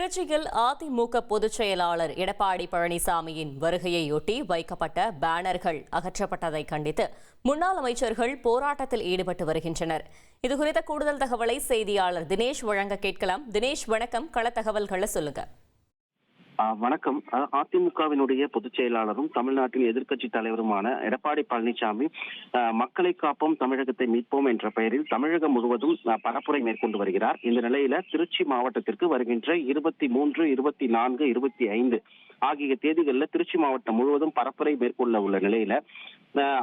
திருச்சியில் அதிமுக பொதுச் செயலாளர் எடப்பாடி பழனிசாமியின் வருகையையொட்டி வைக்கப்பட்ட பேனர்கள் அகற்றப்பட்டதை கண்டித்து முன்னாள் அமைச்சர்கள் போராட்டத்தில் ஈடுபட்டு வருகின்றனர். இதுகுறித்த கூடுதல் தகவலை செய்தியாளர் தினேஷ் வழங்க கேட்கலாம். தினேஷ் வணக்கம். கள தகவல்களை சொல்லுங்க. வணக்கம். அதிமுகவினுடைய பொதுச் செயலாளரும் தமிழ்நாட்டின் எதிர்க்கட்சி தலைவருமான எடப்பாடி பழனிசாமி மக்களை காப்போம் தமிழகத்தை மீட்போம் என்ற பெயரில் தமிழகம் முழுவதும் பரப்புரை மேற்கொண்டு வருகிறார். இந்த நிலையில திருச்சி மாவட்டத்திற்கு வருகின்ற இருபத்தி மூன்று இருபத்தி நான்கு இருபத்தி ஐந்து ஆகிய தேதிகளில் திருச்சி மாவட்டம் முழுவதும் பரப்புரை மேற்கொள்ள உள்ள நிலையில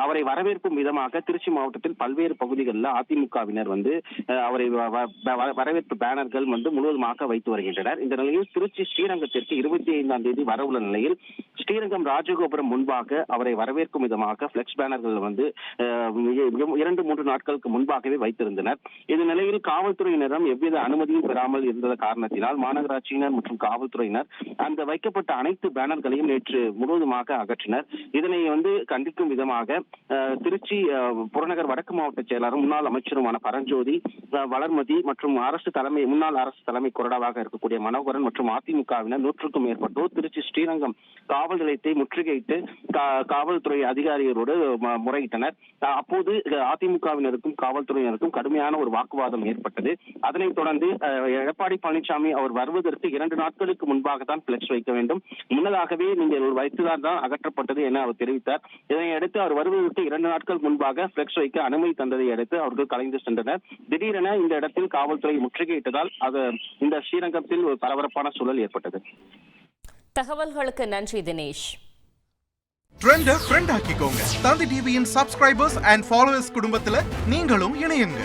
அவரை வரவேற்கும் விதமாக திருச்சி மாவட்டத்தில் பல்வேறு பகுதிகளில் அதிமுகவினர் வந்து அவரை வரவேற்பு பேனர்கள் வந்து முழுவதுமாக வைத்து வருகின்றனர். இந்த நிலையில் திருச்சி ஸ்ரீரங்கத்திற்கு இருபத்தி ஐந்தாம் தேதி வரவுள்ள நிலையில் ஸ்ரீரங்கம் ராஜகோபுரம் முன்பாக அவரை வரவேற்கும் விதமாக பிளெக்ஸ் பேனர்கள் வந்து இரண்டு மூன்று நாட்களுக்கு முன்பாகவே வைத்திருந்தனர். இந்த நிலையில் காவல்துறையினரும் எவ்வித அனுமதியும் பெறாமல் இருந்த காரணத்தினால் மாநகராட்சியினர் மற்றும் காவல்துறையினர் அந்த வைக்கப்பட்ட அனைத்து அனைத்து பேனர்களையும் நேற்று முழுவதுமாக அகற்றினர். இதனை வந்து கண்டிக்கும் விதமாக திருச்சி புறநகர் வடக்கு மாவட்ட செயலாளரும் முன்னாள் அமைச்சருமான பரஞ்சோதி வளர்மதி மற்றும் அரசு தலைமை முன்னாள் அரசு தலைமை கொறடாவாக இருக்கக்கூடிய மனோகரன் மற்றும் அதிமுகவினர் நூற்றுக்கும் மேற்பட்டோர் திருச்சி ஸ்ரீரங்கம் காவல் நிலையத்தை முற்றுகையிட்டு காவல்துறை அதிகாரிகளோடு முறையிட்டனர். அப்போது அதிமுகவினருக்கும் காவல்துறையினருக்கும் கடுமையான ஒரு வாக்குவாதம் ஏற்பட்டது. அதனைத் தொடர்ந்து எடப்பாடி பழனிசாமி அவர் வருவதற்கு இரண்டு நாட்களுக்கு முன்பாக தான் பிளெக்ஸ் வைக்க வேண்டும். முன்னதாகவே நீங்கள் ஒரு வைத்துதான் தான் அகற்றப்பட்டது என அவர் தெரிவித்தார். இதனை அடுத்து அவர் வருவதற்கு இரண்டு நாட்கள் முன்பாக பிளெக்ஸ் வைக்க அனுமதி தந்ததை அடுத்து அவர்கள் கலைந்து சென்றனர். திடீரென இந்த இடத்தில் காவல்துறை முற்றுகையிட்டதால் அது இந்த ஸ்ரீரங்கத்தில் ஒரு பரபரப்பான சூழல் ஏற்பட்டது. தகவல்களுக்கு நன்றி தினேஷ். ட்ரெண்ட ஃப்ரெண்ட் ஆக்கிக்கோங்க. தந்தி டிவியின் சப்ஸ்கிரைபர்ஸ் அண்ட் ஃபாலோவர்ஸ் குடும்பத்துல நீங்களும் இணையுங்க.